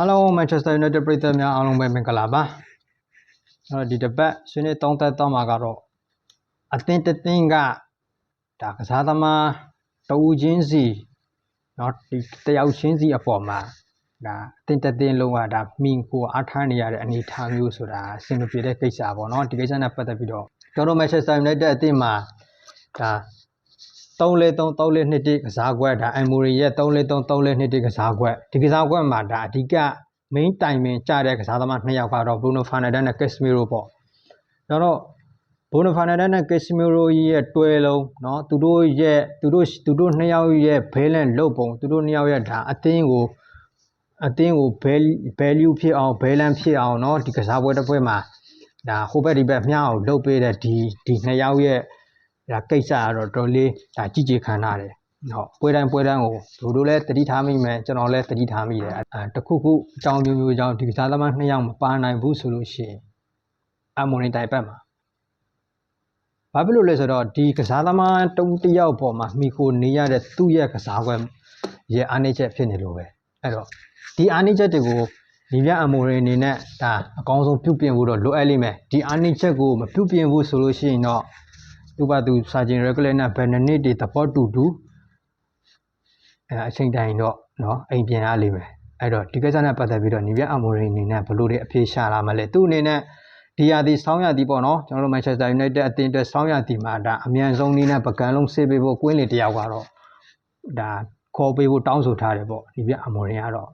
Hello Manchester United ပရိသတ်များအားလုံးပဲမင်္ဂလာပါအဲ့တော့ဒီတစ်ပတ်ဆွေးနွေးတောင်းတက်တော့မှာကတော့အသင်းတစ်သင်းကဒါကစားသမားတဦးချင်းစီเนาะဒီတယောက်ချင်းစီအပေါ်မှာဒါအသင်းတစ်သင်းလုံးကဒါမိန်ကိုအားထားနေရတဲ့အနေအထားမျိုးဆိုတာအဆင်မပြေတဲ့ကိစ္စပေါ့เนาะဒီကိစ္စနဲ့ပတ်သက်ပြီးတော့ကျွန်တော် Manchester United အသင်းမှာဒါ 3-3 3-2တိကစားကွက်ဒါအမ်မိုရီရဲ့3-3 3-2တိကစားကွက်ဒီကစားကွက်မှာဒါအဓိက main တိုင်ပင်ကြတဲ့ကစားသမားနှစ်ယောက်ကတော့ Bruno Fernandes နဲ့ Casemiro ပေါ့ကျွန်တော် Bruno Fernandes နဲ့ Casemiro ရဲ့တွဲလုံးเนาะသူတို့ရဲ့သူတို့သူတို့နှစ်ယောက်ရဲ့ balance လုပ်ပုံသူတို့နှစ်ယောက်ရဲ့ဒါအသင်းကိုအသင်းကို value ဖြစ်အောင် balance ဖြစ်အောင်เนาะဒီကစားပွဲတစ်ပွဲမှာဒါဟိုဘက်ဒီဘက်မျှအောင်လုပ်ပေးတဲ့ဒီဒီနှစ်ယောက်ရဲ့ ဒါကိစ္စကတော့တော်လေးဒါကြည်ကြည်ခံရတယ်ဟုတ်ပွဲတိုင်းပွဲတိုင်းကိုသူတို့လည်းတတိထားမိမယ်ကျွန်တော်လည်းတတိထားမိတယ်အဲတခုခုအကြောင်းမျိုးမျိုးအကြောင်းဒီကစားသမားနှစ်ယောက်မပါနိုင်ဘူးဆိုလို့ရှိရင်အမွန်တိုင်ပတ်မှာဘာဖြစ်လို့လဲဆိုတော့ဒီကစားသမားတုံးတယောက်ပေါ်မှာမိကိုနေရတဲ့သူ့ရဲ့ကစားကွက်ရဲ့အားနည်းချက်ဖြစ်နေလို့ပဲအဲ့တော့ဒီအားနည်းချက်တွေကိုဒီပြအမိုရီအနေနဲ့ဒါအကောင်းဆုံးပြုပြင်ဖို့တော့လိုအပ်လိမ့်မယ်ဒီအားနည်းချက်ကိုမပြုပြင်ဘူးဆိုလို့ရှိရင်တော့ သူ့ဘာသူစာချင်း regular နဲ့ဘယ်နှစ်နှစ်တွေသဘောတူတူအဲအချိန်တိုင်းတော့เนาะအိမ်ပြန်ရလိမ့်မယ်အဲ့တော့ဒီကိစ္စနဲ့ပတ်သက်ပြီးတော့ညီပြအမိုရီအနေနဲ့ဘယ်လိုတွေအပြေရှာလာမလဲသူ့အနေနဲ့ဒီရာသီဆောင်းရာသီပေါ့နော်ကျွန်တော်တို့ Manchester United အသင်းအတွက်ဆောင်းရာသီမှာဒါအမြန်ဆုံးနည်းနဲ့ပကံလုံးဆေးပေးဖို့ကွင်းလေတယောက်ကတော့ဒါခေါ်ပေးဖို့တောင်းဆိုထားတယ်ပေါ့ညီပြအမိုရီကတော့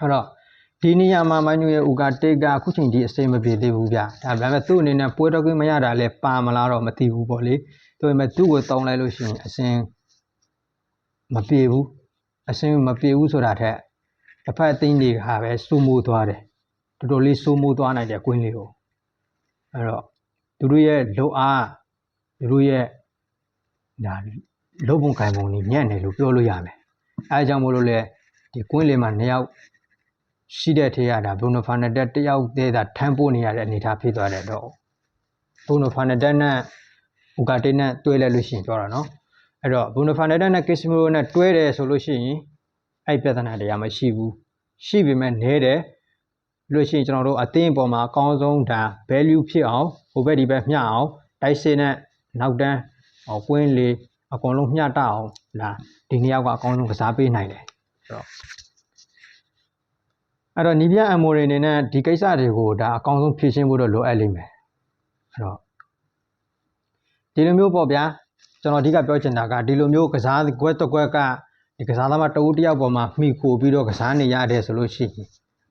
အဲ့တော့ ဒီနေရာမှာမန်ယူရဲ့ဦးကတေကအခုချိန်ဒီအစိမ့်မပြေသေးဘူးဗျဒါပေမဲ့သူ့အနေနဲ့ပွဲတော်ကွင်းမရတာလဲပါမလားတော့မသိဘူးပေါ့လေဒါပေမဲ့သူ့ကိုတောင်းလိုက်လို့ရှိရင်အစင်မပြေဘူးအစင်မပြေဘူးဆိုတာထက်တစ်ဖက်အသိန်းတွေကပဲစိုးမိုးသွားတယ်တော်တော်လေးစိုးမိုးသွားနိုင်တယ်ကွင်းလေးကိုအဲ့တော့သူတို့ရဲ့လုံအားသူတို့ရဲ့ဒါလုံပုံကံပုံကြီးညံ့တယ်လို့ပြောလို့ရမယ်အဲအကြောင်းမို့လို့လေဒီကွင်းလေးမှာနှစ်ယောက် ရှိတဲ့ထေးရတာဘရုနိုဖာနတက်တယောက်တည်းသာထမ်းပိုးနေရတဲ့အနေအထားဖြစ်သွားတယ်တော့ဘရုနိုဖာနတက်နဲ့ဥကာတေးနဲ့တွဲလိုက်လို့ရှိရင်ပြောတာနော်အဲ့တော့ဘရုနိုဖာနတက်နဲ့ကစ္စမီရိုနဲ့တွဲတယ်ဆိုလို့ရှိရင်အဲ့ပြဿနာတရားမရှိဘူးရှိပေမဲ့နဲတယ်လို့ရှိရင်ကျွန်တော်တို့အသင်းအပေါ်မှာအကောင်းဆုံးဒါ value ဖြစ်အောင်ဟိုဘက်ဒီဘက်မျှအောင်တိုက်စစ်နဲ့နောက်တန်းဟောကွင်းလေးအကုန်လုံးမျှတအောင်ဒါဒီနှစ်ယောက်ကအကောင်းဆုံးကစားပေးနိုင်တယ်ဆိုတော့ အဲ့တော့နီးပြအမိုရီအနေနဲ့ဒီကိစ္စတွေကိုဒါအကောင်းဆုံးဖြေရှင်းဖို့တော့လိုအပ်လိမ့်မယ်အဲ့တော့ဒီလိုမျိုးပေါ့ဗျာကျွန်တော်အဓိကပြောချင်တာကဒီလိုမျိုးကစားကွက်တစ်ကွက်ကဒီကစားသမားတဦးတယောက်ပေါ်မှာမှီခိုပြီးတော့ကစားနေရတယ်ဆိုလို့ရှိရင်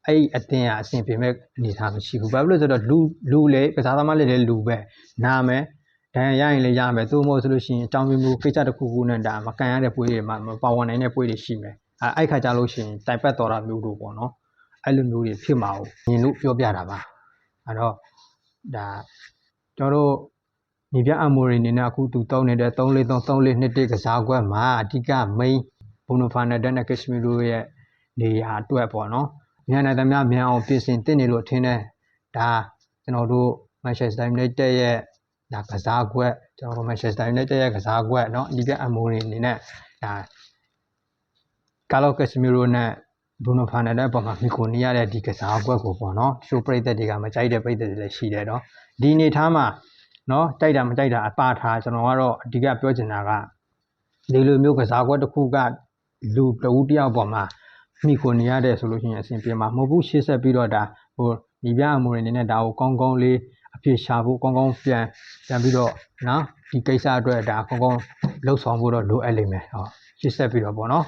အဲ့ဒီအတင်းကအဆင်ပြေမဲ့အနေအထားမရှိဘူးဘာဖြစ်လို့ဆိုတော့လူလူလေကစားသမားလေးလည်းလူပဲနာမယ်ဒဏ်ရာရရင်လည်းရမယ်သို့မဟုတ်ဆိုလို့ရှိရင်အကြောင်းမျိုးမျိုးကိစ္စတစ်ခုခုနဲ့ဒါမကန်ရတဲ့ပွဲတွေမှာမပါဝင်နိုင်တဲ့ပွဲတွေရှိမယ်အဲအဲ့ခါကြလို့ရှိရင်တိုင်ပတ်တော်တာမျိုးတို့ပေါ့နော် အဲ့လိုမျိုးတွေဖြစ်မှာကိုမြင်လို့ပြောပြတာပါအဲ့တော့ဒါကျွန်တော်တို့ညီပြအမိုရီအနေနဲ့အခုသူတုံးနေတဲ့343 342နှစ်ကစားကွက်မှာအဓိက main ဘုံနိုဖာနယ်ဒက်နဲ့ကက်ရှမီရိုရဲ့နေရာအတွက်ပေါ့နော်မြန်နိုင်သမျှမြန်အောင်ပြင်ဆင်တင်နေလို့ထင်တယ်ဒါကျွန်တော်တို့ Manchester United ရဲ့ဒါကစားကွက်ကျွန်တော်တို့ Manchester United ရဲ့ကစားကွက်เนาะဒီပြအမိုရီအနေနဲ့ဒါကာလောကက်ရှမီရိုနဲ့ ဘရူနိုဖာနယ်တဲ့အပေါ်မှာမိကိုနေရတဲ့ဒီကစားကွက်ကိုပေါ့နော်ရှိုးပရိသတ်တွေကမကြိုက်တဲ့ပရိသတ်တွေလည်းရှိတယ်နော်ဒီအနေထားမှာနော်ကြိုက်တာမကြိုက်တာအပါထားကျွန်တော်ကတော့အဓိကပြောချင်တာကဒီလိုမျိုးကစားကွက်တစ်ခုကလူတဦးတယောက်ပေါ်မှာမိကိုနေရတဲ့ဆိုလို့ရှိရင်အဆင်ပြေမှာမဟုတ်ဘူးရှေ့ဆက်ပြီးတော့ဒါဟိုညီပြအမူတွေအနေနဲ့ဒါကိုကောင်းကောင်းလေးအဖြစ်ရှာဖို့ကောင်းကောင်းပြန်ပြန်ပြီးတော့နော်ဒီကိစ္စအတွက်ဒါကောင်းကောင်းလှုပ်ဆောင်ဖို့တော့လိုအပ်လိမ့်မယ်ဟောရှေ့ဆက်ပြီးတော့ပေါ့နော်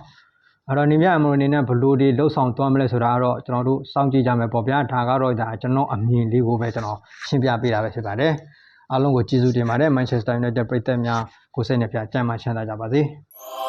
အဲ့တော့နေမြအမလို့အနေနဲ့ဘလို့ဒီလှုပ်ဆောင်သွားမလဲဆိုတာကတော့ကျွန်တော်တို့စောင့်ကြည့်ကြမယ်ပေါ့ဗျာဒါကတော့ဒါကျွန်တော်အမြင်လေးကိုပဲကျွန်တော်ရှင်းပြပေးတာပဲဖြစ်ပါတယ်အားလုံးကိုကျေးဇူးတင်ပါတယ် Manchester United ပရိသတ်များကိုစိတ်နှပြကြမ်းမှချမ်းသာကြပါစေ။